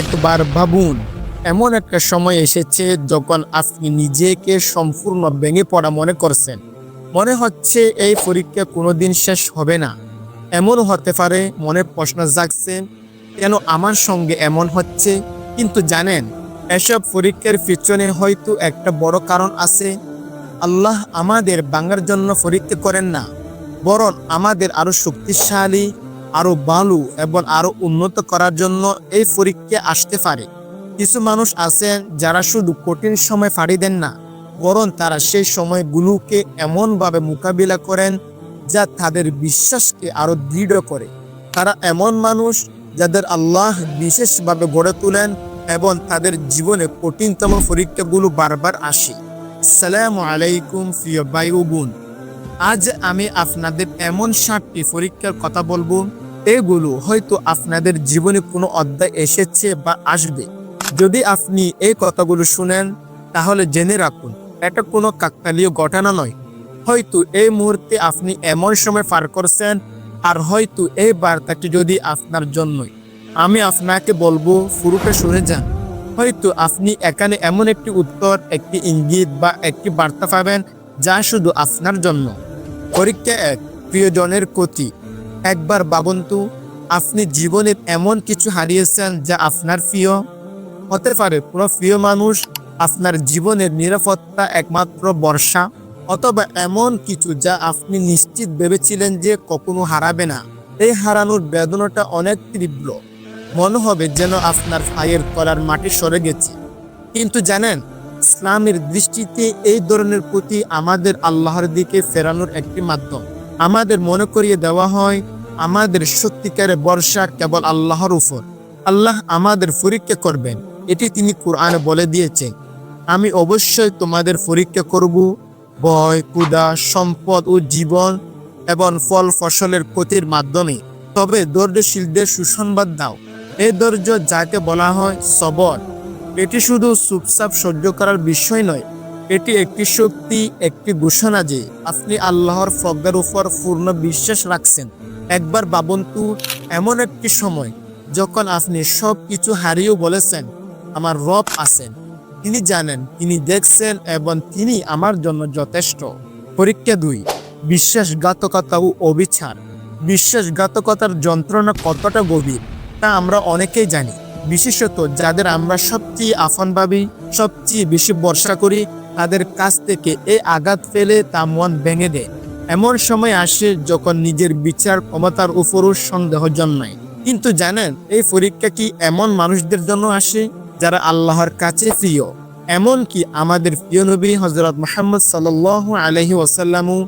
একবার ভাবুন, এমন একটা সময় এসেছে যখন আপনি নিজেকে সম্পূর্ণ ভেঙে পড়া মনে করছেন। মনে হচ্ছে এই পরীক্ষা কোনো দিন শেষ হবে না। এমন হতে পারে মনে প্রশ্ন জাগছে, কেন আমার সঙ্গে এমন হচ্ছে? কিন্তু জানেন, এসব পরীক্ষার পিছনে হয়তো একটা বড় কারণ আছে। আল্লাহ আমাদের বাঙার জন্য পরীক্ষা করেন না, বরং আমাদের আরও শক্তিশালী আরও ভালো এবং আরও উন্নত করার জন্য এই পরীক্ষা আসতে পারে। কিছু মানুষ আছেন যারা শুধু কঠিন সময় ফাড়ি দেন না, বরং তারা সেই সময়গুলোকে এমনভাবে মোকাবিলা করেন যা তাদের বিশ্বাসকে আরও দৃঢ় করে। তারা এমন মানুষ যাদের আল্লাহ বিশেষভাবে গড়ে তোলেন এবং তাদের জীবনে কঠিনতম পরীক্ষাগুলো বারবার আসে। সালাম আলাইকুম, প্রিয় বোন। আজ আমি আপনাদের এমন সাতটি পরীক্ষার কথা বলব এগুলো হয়তো আপনাদের জীবনে কোনো অধ্যায় এসেছে বা আসবে। যদি আপনি এই কথাগুলো শুনেন, তাহলে জেনে রাখুন, এটা কোনো কাকতালীয় ঘটনা নয়। হয়তো এই মুহূর্তে আপনি এমন সময় পার করছেন, আর হয়তো এই বার্তাটি যদি আপনার জন্যই। আমি আপনাকে বলব শুরুটা শুনে যান। হয়তো আপনি এখানে এমন একটি উত্তর, একটি ইঙ্গিত বা একটি বার্তা পাবেন, যা শুধু আপনার জন্য। পরীক্ষা এক, প্রিয়জনের ক্ষতি। একবার বাবন্তু আপনি জীবনের এমন কিছু হারিয়েছেন যা আপনার প্রিয়? হতে পারে কোনো প্রিয় মানুষ আপনার জীবনের নিরাপত্তা একমাত্র বর্ষা অথবা এমন কিছু যা আপনি নিশ্চিত ভেবেছিলেন যে কখনো হারাবে না। এই হারানোর বেদনাটা অনেক তীব্র। মনে হবে যেন আপনার পায়ের তলার মাটি সরে গেছে। কিন্তু জানেন, ইসলামের দৃষ্টিতে এই ধরনের প্রতি আমাদের আল্লাহর দিকে ফেরানোর একটি মাধ্যম। আমাদের মনে করিয়ে দেওয়া হয়, আমাদের সত্যিকারের বর্ষা কেবল আল্লাহর উপর। আল্লাহ আমাদের পরীক্ষা করবেন, এটি তিনি কোরআনে বলে দিয়েছেন। আমি অবশ্যই তোমাদের পরীক্ষা করব, ভয় কুদা সম্পদ ও জীবন এবং ফল ফসলের ক্ষতির মাধ্যমে। তবে ধৈর্যশীলদের সুসংবাদ দাও। এই ধৈর্য যাকে বলা হয় সবর। এটি শুধু চুপচাপ সহ্য করার বিষয় নয় এটি একটি শক্তি, একটি ঘোষণা যে আপনি আল্লাহর প্রজ্ঞার উপর পূর্ণ বিশ্বাস রাখছেন। একবার বাবন্তু এমন একটি সময় যখন আপনি সব কিছু হারিয়েও বলেছেন, আমার রব আছেন। তিনি জানেন, তিনি দেখছেন এবং তিনি আমার জন্য যথেষ্ট। পরীক্ষা দুই বিশ্বাসঘাতকতা ও অবিচার। বিশ্বাসঘাতকতার যন্ত্রণা কতটা গভীর, তা আমরা অনেকেই জানি। বিশেষত যাদের আমরা সবচেয়ে আফন সবচেয়ে বেশি বর্ষা করি তাদের কাছ থেকে এই আঘাত ফেলে তা মন ভেঙে দেয়। এমন সময় আসে যখন নিজের বিচার ক্ষমতার উপরও সন্দেহ জন্মায়। কিন্তু জানেন, এই পরীক্ষা কি এমন মানুষদের জন্য আসে যারা আল্লাহর কাছে প্রিয়? এমনকি আমাদের প্রিয় নবী হজরত মোহাম্মদ সাল আলহি ওসাল্লামও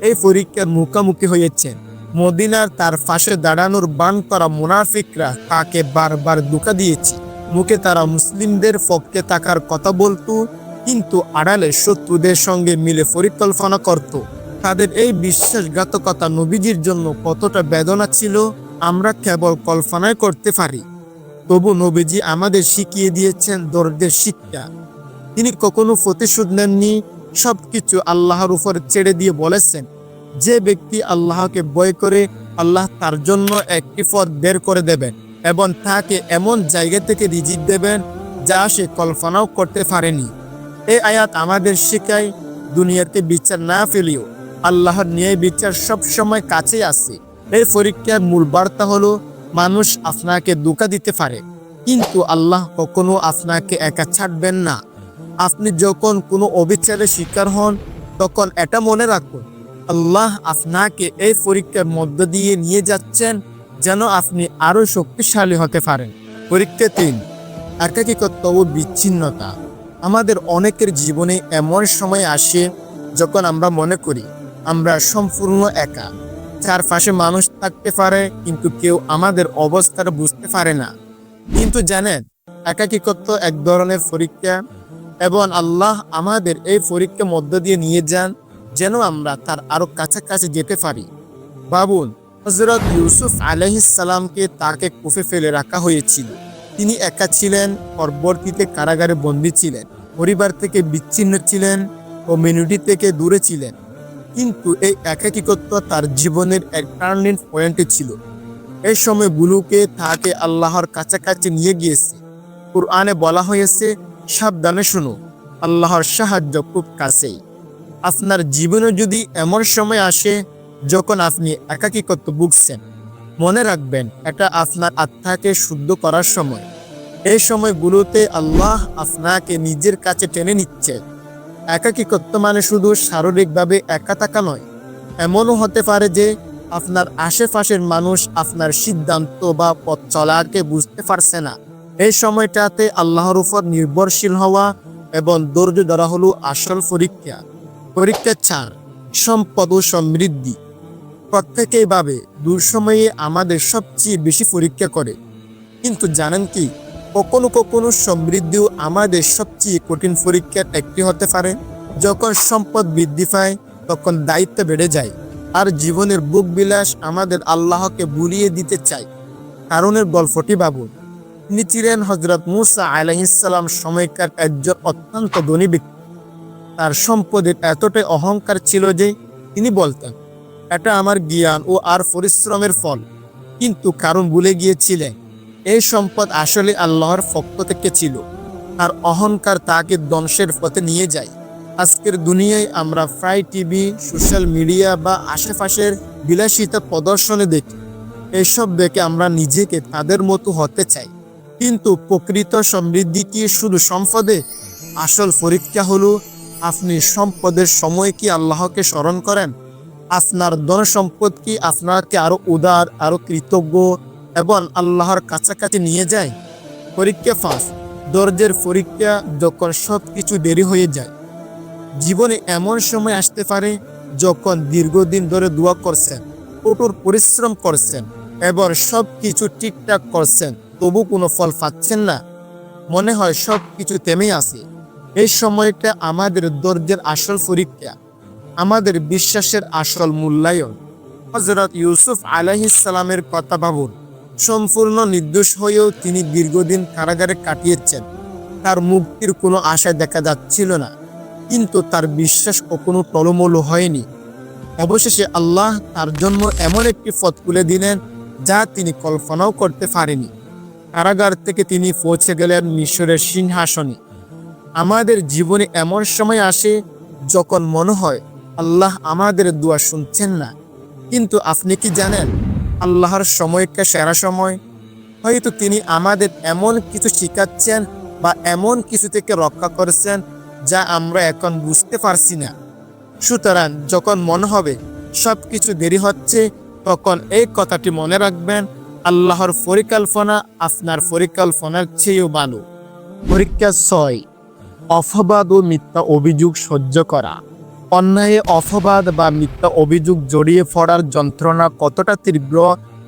এই পরীক্ষার মুখোমুখি হয়েছেন মদিনার তার পাশে দাঁড়ানোর বান করা মুনাফিকরা তাকে বারবার দুকা দিয়েছে। মুখে তারা মুসলিমদের পক্ষে থাকার কথা বলতো কিন্তু আড়ালে শত্রুদের সঙ্গে মিলে পরিকল্পনা করত, তাদের এই বিশ্বাসঘাতকতা নবীজির জন্য কতটা বেদনা ছিল আমরা কেবল কল্পনায় করতে পারি। তবু নবীজি আমাদের শিখিয়ে দিয়েছেন দর্দের শিক্ষা। তিনি কখনো প্রতিশোধ নেননি সব কিছু আল্লাহর উপর ছেড়ে দিয়ে বলেছেন, যে ব্যক্তি আল্লাহকে বয় করে, আল্লাহ তার জন্য একটি পথ বের করে দেবেন এবং তাকে এমন জায়গা থেকে রিজিক দেবেন যা সে কল্পনাও করতে পারেনি। এই আয়াত আমাদের শেখায় দুনিয়াতে বিচার না ফেলিও। আল্লাহর ন্যায় বিচার সব সময় কাছে আছে। এই পরীক্ষার মূল বার্তা হলো, মানুষ আপনাকে ধোকা দিতে পারে, কিন্তু আল্লাহ কখনো আপনাকে একা ছাড়বেন না। আপনি যখন কোনো অবিচারের শিকার হন, তখন এটা মনে রাখুন, আল্লাহ আপনাকে এই পরীক্ষার মধ্য দিয়ে নিয়ে যাচ্ছেন যেন আপনি আরও শক্তিশালী হতে পারেন। পরীক্ষা তিন একাকিকত্ব ও বিচ্ছিন্নতা। আমাদের অনেকের জীবনে এমন সময় আসে যখন আমরা মনে করি আমরা সম্পূর্ণ একা। চারপাশে মানুষ থাকতে পারে কিন্তু কেউ আমাদের অবস্থাটা বুঝতে পারে না। কিন্তু জানেন একাকিকত্ব এক ধরনের পরীক্ষা এবং আল্লাহ আমাদের এই পরীক্ষার মধ্য দিয়ে নিয়ে যান যেন আমরা তার আরও কাছাকাছি যেতে পারি। বাবুন হজরত ইউসুফ আলহিসাল্লামকে তাকে কুফে ফেলে রাখা হয়েছিল। তিনি একা ছিলেন, পরবর্তীতে কারাগারে বন্দী ছিলেন, পরিবার থেকে বিচ্ছিন্ন ছিলেন ও মিনুটি থেকে দূরে ছিলেন। কিন্তু এই একাকিকত্ব তার জীবনের এক টার্নিং পয়েন্টে ছিল। এই সময় বুলুকে তাকে আল্লাহর কাছাকাছি নিয়ে গিয়েছে। কোরআনে বলা হয়েছে, সাবধানে শুনো, আল্লাহর সাহায্য খুব কাছেই। আপনার জীবনে যদি এমন সময় আসে, যখন আপনি একাকিত্ব ভুগছেন মনে রাখবেন, এটা আপনার আত্মাকে শুদ্ধ করার সময়। এই সময়গুলোতে আল্লাহ আপনাকে নিজের কাছে টেনে নিচ্ছে। একাকিত্ব মানে শুধু শারীরিকভাবে একা থাকা নয়, এমনও হতে পারে যে আপনার আশেপাশের মানুষ আপনার সিদ্ধান্ত বা পথ চলাকে বুঝতে পারছে না। এই সময়টাতে আল্লাহর উপর নির্ভরশীল হওয়া এবং ধৈর্য ধরা হলো আসল পরীক্ষা। পরীক্ষা ছাড়, সম্পদ ও সমৃদ্ধি। প্রত্যেকেই ভাবে, দুঃসময়ে আমাদের সবচেয়ে বেশি পরীক্ষা করে। কিন্তু জানেন কি, কখনো কখনো সমৃদ্ধিও আমাদের সবচেয়ে কঠিন পরীক্ষার একটি হতে পারে। যখন সম্পদ বৃদ্ধি পায়, তখন দায়িত্ব বেড়ে যায়। আর জীবনের বুক বিলাস আমাদের আল্লাহকে বুলিয়ে দিতে চায়। কারণের গল্পটি ভাবুন। তিনি ছিলেন হজরত মুসা আলহিসাল্লাম সময়কার একজন অত্যন্ত ধনী ব্যক্তি। তার সম্পদের এতটাই অহংকার ছিল যে তিনি বলতেন এটা আমার জ্ঞান ও আর পরিশ্রমের ফল। কিন্তু কারণ ভুলে গিয়েছিলেন এই সম্পদ আসলে আল্লাহর পক্ষ থেকে ছিল। আর অহংকার তাকে ধ্বংসের পথে নিয়ে যায়। আজকের দুনিয়ায় আমরা প্রায় টিভি, সোশ্যাল মিডিয়া বা আশেপাশের বিলাসিতা প্রদর্শনে দেখি। এসব দেখে আমরা নিজেকে তাদের মতো হতে চাই। কিন্তু প্রকৃত সমৃদ্ধি কি শুধু সম্পদে? আসল পরীক্ষা হলো, আপনি সম্পদের সময় কি আল্লাহকে স্মরণ করেন? আপনার ধন সম্পদ কি আপনাকে আরও উদার, আরও কৃতজ্ঞ এবং আল্লাহর কাছাকাছি নিয়ে যায়? পরীক্ষা ফাঁস, দর্জের পরীক্ষা যখন সব কিছু দেরি হয়ে যায়। জীবনে এমন সময় আসতে পারে যখন দীর্ঘদিন ধরে দোয়া করছেন, কঠোর পরিশ্রম করছেন এবং সব কিছু ঠিকঠাক করছেন, তবু কোনো ফল পাচ্ছেন না। মনে হয় সব কিছু থেমে আছে। এই সময়টা আমাদের ধৈর্যের আসল পরীক্ষা। আমাদের বিশ্বাসের আসল মূল্যায়ন। হজরত ইউসুফ আলাহিসাল্লামের কথা ভাবুন। সম্পূর্ণ নির্দোষ হয়েও তিনি দীর্ঘদিন কারাগারে কাটিয়েছেন। তার মুক্তির কোনো আশা দেখা যাচ্ছিল না। কিন্তু তার বিশ্বাস কখনো টলমল হয়নি। অবশেষে আল্লাহ তার জন্য এমন একটি পথ খুলে দিলেন, যা তিনি কল্পনাও করতে পারেনি কারাগার থেকে তিনি পৌঁছে গেলেন মিশরের সিংহাসনে। আমাদের জীবনে এমন সময় আসে, যখন মনে হয় আল্লাহ আমাদের দোয়া শুনছেন না। কিন্তু আপনি কি জানেন, আল্লাহর সময়কে সেরা সময়? হয়তো তিনি আমাদের এমন কিছু শিখাচ্ছেন বা এমন কিছু থেকে রক্ষা করেছেন যা আমরা এখন বুঝতে পারছি না। সুতরাং যখন মনে হবে সব কিছু দেরি হচ্ছে, তখন এই কথাটি মনে রাখবেন, আল্লাহর পরিকল্পনা আপনার পরিকল্পনার চেয়েও ভালো। পরীক্ষা ছয় অফবাদ ও মিথ্যা অভিযোগ সহ্য করা। অন্যায়ে, অপবাদ বা মিথ্যা অভিযোগ জড়িয়ে পড়ার যন্ত্রণা কতটা তীব্র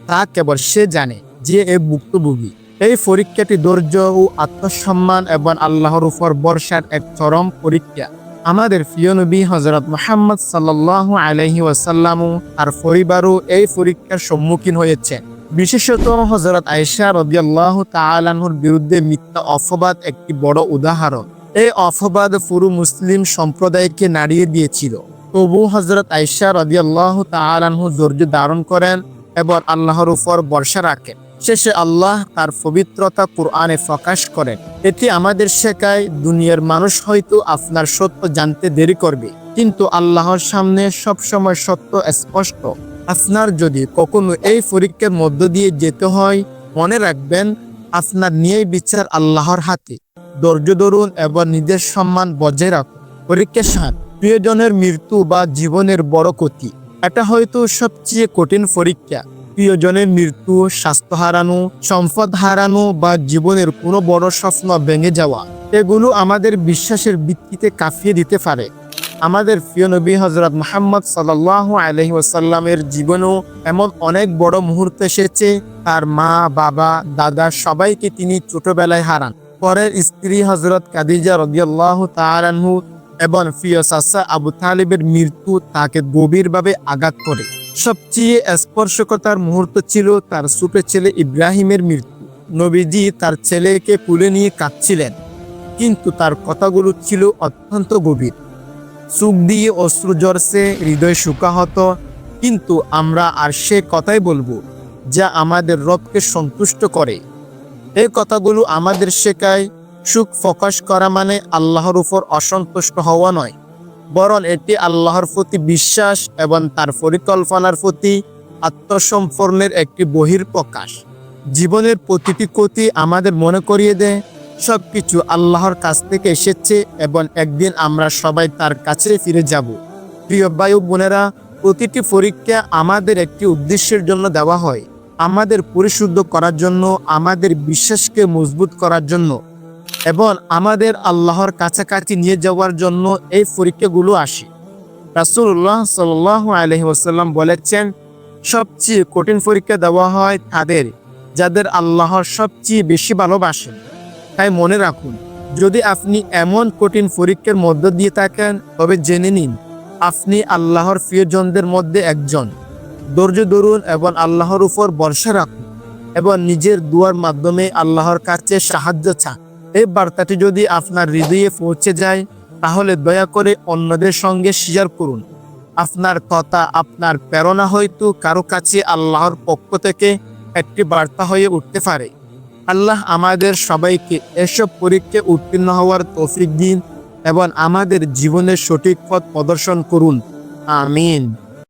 তা কেবল সে জানে যে এ ভুক্তভোগী। এই পরীক্ষাটি ধৈর্য ও আত্মসম্মান এবং আল্লাহর উপর বর্ষার এক চরম পরীক্ষা। আমাদের প্রিয় নবী হজরত মোহাম্মদ সাল্লাহ আলহি ওয়াসাল্লামও আর পরিবারও এই পরীক্ষার সম্মুখীন হয়েছে। বিশেষত হজরত আয়সা রবিআল্লাহ তালাহুর বিরুদ্ধে মিথ্যা অপবাদ একটি বড় উদাহরণ। এই অফবাদ পুরো মুসলিম সম্প্রদায়কে নাড়িয়ে দিয়েছিল। তবু হজরত আয়সা রবিআল্লাহ তালাহু ধৈর্য ধারণ করেন এবং আল্লাহর উপর বর্ষা রাখেন। শেষে আল্লাহ তার পবিত্রতা কোরআনে প্রকাশ করেন। এটি আমাদের শেখায়, দুনিয়ার মানুষ হয়তো আপনার সত্য জানতে দেরি করবে, কিন্তু আল্লাহর সামনে সবসময় সত্য স্পষ্ট। আপনার যদি কখনো এই পরীক্ষার মধ্য দিয়ে যেতে হয়, মনে রাখবেন, আপনার নিয়ে বিচার আল্লাহর হাতে। ধৈর্য ধরুন এবং নিজের সম্মান বজায় রাখুন। পরীক্ষা সাত প্রিয়জনের মৃত্যু বা জীবনের বড় ক্ষতি। এটা হয়তো সবচেয়ে কঠিন পরীক্ষা। প্রিয়জনের মৃত্যু, স্বাস্থ্য হারানো, সম্পদ হারানো বা জীবনের কোনো বড় স্বপ্ন ভেঙে যাওয়া, এগুলো আমাদের বিশ্বাসের ভিত্তিতে কাঁপিয়ে দিতে পারে। আমাদের প্রিয় নবী হজরত মোহাম্মদ সাল্লাহ আলহি ওসাল্লামের জীবনেও এমন অনেক বড় মুহূর্ত এসেছে। তার মা, বাবা, দাদা সবাইকে তিনি ছোটবেলায় হারান। পরের স্ত্রী হজরত কাদিজা রদিয়াল্লাহ তালানহু এবং প্রিয় সাসা আবু তালিবের মৃত্যু তাকে গভীরভাবে আঘাত করে। সবচেয়ে স্পর্শকতার মুহূর্ত ছিল তার ছোট ছেলে ইব্রাহিমের মৃত্যু। নবীজি তার ছেলেকে কুলে নিয়ে কাঁদছিলেন, কিন্তু তার কথাগুলো ছিল অত্যন্ত গভীর। সুখ দিয়ে অশ্রু জরসে হৃদয় শুকাহত, কিন্তু আমরা আর সে কথাই বলব, যা আমাদের রবকে সন্তুষ্ট করে। এই কথাগুলো আমাদের শেখায় সুখ প্রকাশ করা মানে আল্লাহর উপর অসন্তুষ্ট হওয়া নয়, বরং এটি আল্লাহর প্রতি বিশ্বাস এবং তার পরিকল্পনার প্রতি আত্মসম্পর্ণের একটি বহির প্রকাশ জীবনের প্রতিটি ক্ষতি আমাদের মনে করিয়ে দেয় সব কিছু আল্লাহর কাছ থেকে এসেছে এবং একদিন আমরা সবাই তার কাছে ফিরে যাব। প্রিয় বায়ু বোনেরা, প্রতিটি পরীক্ষা আমাদের একটি উদ্দেশ্যের জন্য দেওয়া হয়। আমাদের পরিশুদ্ধ করার জন্য, আমাদের বিশ্বাসকে মজবুত করার জন্য এবং আমাদের আল্লাহর কাছাকাছি নিয়ে যাওয়ার জন্য এই পরীক্ষাগুলো আসে। রাসুল্লাহ সাল আলহি বলেছেন, সবচেয়ে কঠিন পরীক্ষা দেওয়া হয় তাদের, যাদের আল্লাহর সবচেয়ে বেশি ভালোবাসেন। তাই মনে রাখুন, যদি আপনি এমন কঠিন পরীক্ষার মধ্য দিয়ে থাকেন, তবে জেনে নিন, আপনি আল্লাহর প্রিয়জনদের মধ্যে একজন। ধৈর্য ধরুন এবং আল্লাহর উপর ভরসা রাখুন এবং নিজের দুয়ার মাধ্যমে আল্লাহর কাছে সাহায্য চান। এই বার্তাটি যদি আপনার হৃদয়ে পৌঁছে যায়, তাহলে দয়া করে অন্যদের সঙ্গে শেয়ার করুন। আপনার কথা, আপনার প্রেরণা হয়তো কারও কাছে আল্লাহর পক্ষ থেকে একটি বার্তা হয়ে উঠতে পারে। আল্লাহ আমাদের সবাইকে এসব পরীক্ষায় উত্তীর্ণ হওয়ার তৌফিক দিন এবং আমাদের জীবনের সঠিক পথ প্রদর্শন করুন। আমিন।